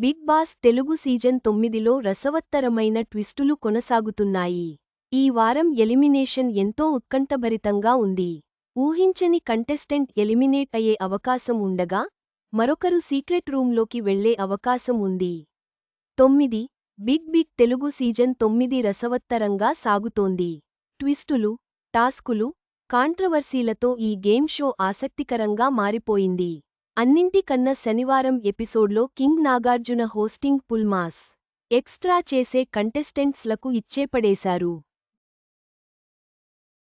Big boss Telugu season తొమ్మిదిలో రసవత్తరమైన ట్విస్టులు కొనసాగుతున్నాయి. ఈ వారం ఎలిమినేషన్ ఎంతో ఉత్కంఠభరితంగా ఉంది. ఊహించని కంటెస్టెంట్ ఎలిమినేట్ అయ్యే అవకాశం ఉండగా మరొకరు సీక్రెట్ రూంలోకి వెళ్ళే అవకాశం ఉంది. తొమ్మిది బిగ్ బిగ్ తెలుగు సీజన్ తొమ్మిది రసవత్తరంగా సాగుతోంది. ట్విస్టులు టాస్కులు కాంట్రవర్సీలతో ఈ గేమ్ షో ఆసక్తికరంగా మారిపోయింది. అన్నింటికన్నా శనివారం ఎపిసోడ్లో king Nagarjuna hosting full mass extra చేసే కంటెస్టెంట్స్లకు ఇచ్చేపడేశారు.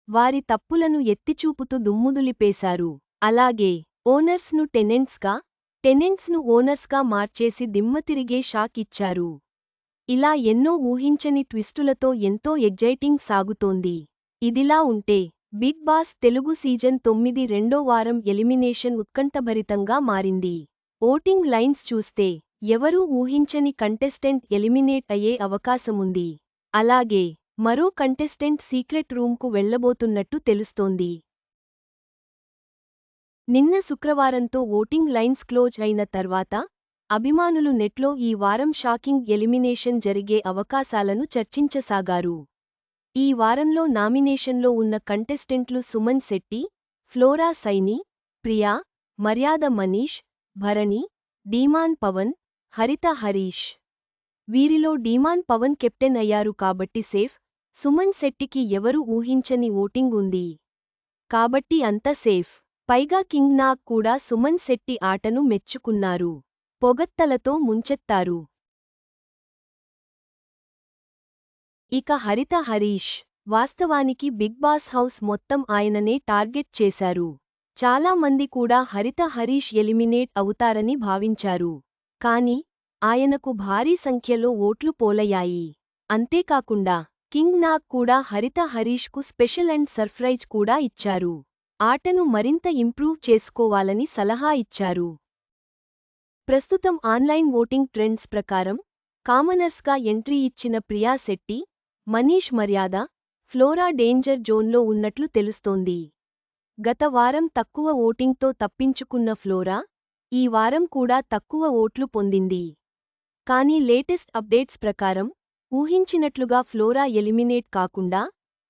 వారి తప్పులను ఎత్తిచూపుతూ దుమ్ముదులిపేశారు. అలాగే ఓనర్స్ను టెనెంట్స్గా టెనెంట్స్ను ఓనర్స్గా మార్చేసి దిమ్మతిరిగే షాక్ ఇచ్చారు. ఇలా ఎన్నో ఊహించని ట్విస్టులతో ఎంతో ఎగ్జైటింగ్ సాగుతోంది. ఇదిలా ఉంటే బిగ్ బాస్ తెలుగు సీజన్ తొమ్మిది రెండో వారం ఎలిమినేషన్ ఉత్కంఠభరితంగా మారింది. ఓటింగ్ లైన్స్ చూస్తే ఎవరూ ఊహించని కంటెస్టెంట్ ఎలిమినేట్ అయ్యే అవకాశముంది. అలాగే మరో కంటెస్టెంట్ సీక్రెట్ రూమ్కు వెళ్ళబోతున్నట్టు తెలుస్తోంది. నిన్న శుక్రవారంతో ఓటింగ్ లైన్స్ క్లోజ్ అయిన తర్వాత అభిమానులు నెట్లో ఈ వారం షాకింగ్ ఎలిమినేషన్ జరిగే అవకాశాలను చర్చించసాగారు. ఈ వారంలో నామినేషన్లో ఉన్న కంటెస్టెంట్లు సుమన్ శెట్టి ఫ్లోరా సైని ప్రియా మర్యాద మనీష్ భరణి డీమాన్ పవన్ హరిత హరీష్. వీరిలో డీమాన్ పవన్ కెప్టెన్ అయ్యారు కాబట్టి సేఫ్ సుమన్ శెట్టికి ఎవరు ఊహించని ఓటింగ్ ఉంది. కాబట్టి అంత సేఫ్. పైగా కింగ్ నాగ్ కూడా సుమన్ శెట్టి ఆటను మెచ్చుకున్నారు. పొగత్తలతో ముంచెత్తారు. ఇక హరిత హరీష్ వాస్తవానికి బిగ్ బాస్ హౌస్ మొత్తం ఆయననే టార్గెట్ చేశారు. చాలా మంది కూడా హరిత హరీష్ ఎలిమినేట్ అవుతారని భావించారు. కాని ఆయనకు భారీ సంఖ్యలో ఓట్లు పోలయ్యాయి. అంతేకాకుండా కింగ్ నాగ్ కూడా హరిత హరీష్కు స్పెషల్ అండ్ సర్ప్రైజ్ కూడా ఇచ్చారు. ఆటను మరింత ఇంప్రూవ్ చేసుకోవాలని సలహా ఇచ్చారు. ప్రస్తుతం ఆన్లైన్ ఓటింగ్ ట్రెండ్స్ ప్రకారం కామనర్స్గా ఎంట్రీ ఇచ్చిన ప్రియా శెట్టి మనీష్ మర్యాద ఫ్లోరా డేంజర్ జోన్లో ఉన్నట్లు తెలుస్తోంది. గత వారం తక్కువ ఓటింగ్తో తప్పించుకున్న ఫ్లోరా ఈ వారం కూడా తక్కువ ఓట్లు పొందింది. కానీ లేటెస్ట్ అప్డేట్స్ ప్రకారం ఊహించినట్లుగా ఫ్లోరా ఎలిమినేట్ కాకుండా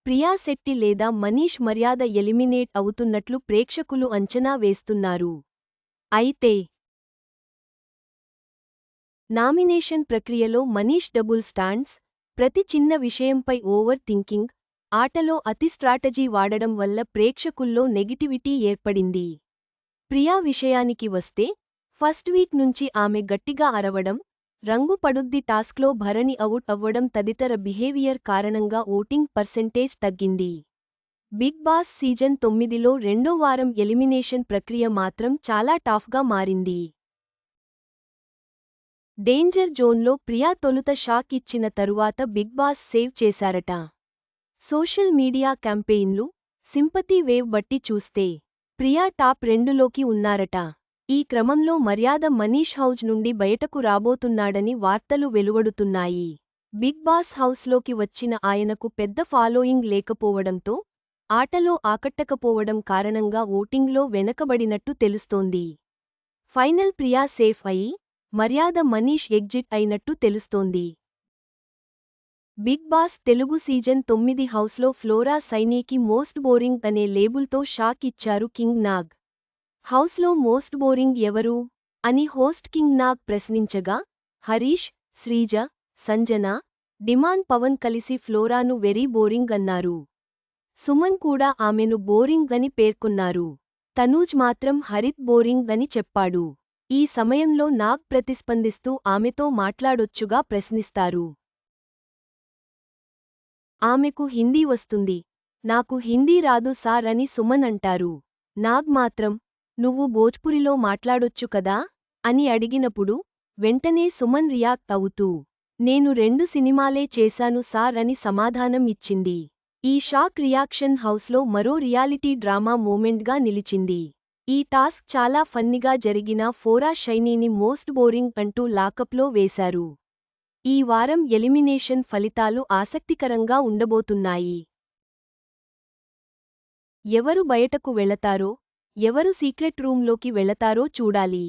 ప్రియా శెట్టి లేదా మనీష్ మర్యాద ఎలిమినేట్ అవుతున్నట్లు ప్రేక్షకులు అంచనా వేస్తున్నారు. అయితే నామినేషన్ ప్రక్రియలో మనీష్ డబుల్ స్టాండ్స్ ప్రతి చిన్న విషయంపై ఓవర్ థింకింగ్ ఆటలో అతి స్ట్రాటజీ వాడడం వల్ల ప్రేక్షకుల్లో నెగిటివిటీ ఏర్పడింది. ప్రియా విషయానికి వస్తే ఫస్ట్ వీక్ నుంచి ఆమె గట్టిగా అరవడం రంగు పడుద్ది టాస్క్లో భరణి అవుట్ అవ్వడం తదితర బిహేవియర్ కారణంగా ఓటింగ్ పర్సెంటేజ్ తగ్గింది. బిగ్ బాస్ సీజన్ తొమ్మిదిలో రెండో వారం ఎలిమినేషన్ ప్రక్రియ మాత్రం చాలా టాఫ్గా మారింది. డేంజర్ జోన్లో ప్రియా తొలుత షాక్ ఇచ్చిన తరువాత బిగ్ బాస్ సేవ్ చేశారట. సోషల్ మీడియా క్యాంపెయిన్లు సింపతి వేవ్ బట్టి చూస్తే ప్రియా టాప్ రెండులోకి ఉన్నారట. ఈ క్రమంలో మర్యాద మనీష్ హౌజ్ నుండి బయటకు రాబోతున్నాడని వార్తలు వెలువడుతున్నాయి. బిగ్ బాస్ హౌస్లోకి వచ్చిన ఆయనకు పెద్ద ఫాలోయింగ్ లేకపోవడంతో ఆటలో ఆకట్టకపోవడం కారణంగా ఓటింగ్లో వెనకబడినట్టు తెలుస్తోంది. ఫైనల్ ప్రియా సేఫ్ అయి మర్యాద మనీష్ ఎగ్జిట్ అయినట్టు తెలుస్తోంది. బిగ్ బాస్ తెలుగు సీజన్ తొమ్మిది హౌస్లో ఫ్లోరా సైనీకి మోస్ట్ బోరింగ్ అనే లేబుల్తో షాక్ ఇచ్చారు కింగ్ నాగ్. హౌస్లో మోస్ట్ బోరింగ్ ఎవరు? అని హోస్ట్ కింగ్ నాగ్ ప్రశ్నించగా హరీష్ శ్రీజ సంజన డిమాన్ పవన్ కలిసి ఫ్లోరాను వెరీ బోరింగ్ అన్నారు. సుమన్ కూడా ఆమెను బోరింగ్ అని పేర్కొన్నారు. తనూజ్ మాత్రం హరిత్ బోరింగ్ అని చెప్పాడు. ఈ సమయంలో నాగ్ ప్రతిస్పందిస్తూ ఆమెతో మాట్లాడొచ్చుగా ప్రశ్నిస్తారు. ఆమెకు హిందీ వస్తుంది. నాకు హిందీ రాదు సార్ అని సుమన్ అంటారు. నాగ్ మాత్రం నువ్వు భోజ్పురిలో మాట్లాడొచ్చు కదా? అని అడిగినప్పుడు వెంటనే సుమన్ రియాక్ట్ అవుతూ నేను రెండు సినిమాలే చేశాను సార్ అని సమాధానం ఇచ్చింది. ఈ షాక్ రియాక్షన్ హౌస్లో మరో రియాలిటీ డ్రామా మూమెంట్గా నిలిచింది. ఈ టాస్క్ చాలా ఫన్నిగా జరిగిన ఫోరా షైనీని మోస్ట్ బోరింగ్ అంటూ లాకప్లో వేశారు. ఈ వారం ఎలిమినేషన్ ఫలితాలు ఆసక్తికరంగా ఉండబోతున్నాయి. ఎవరు బయటకు వెళతారో ఎవరు సీక్రెట్ రూంలోకి వెళతారో చూడాలి.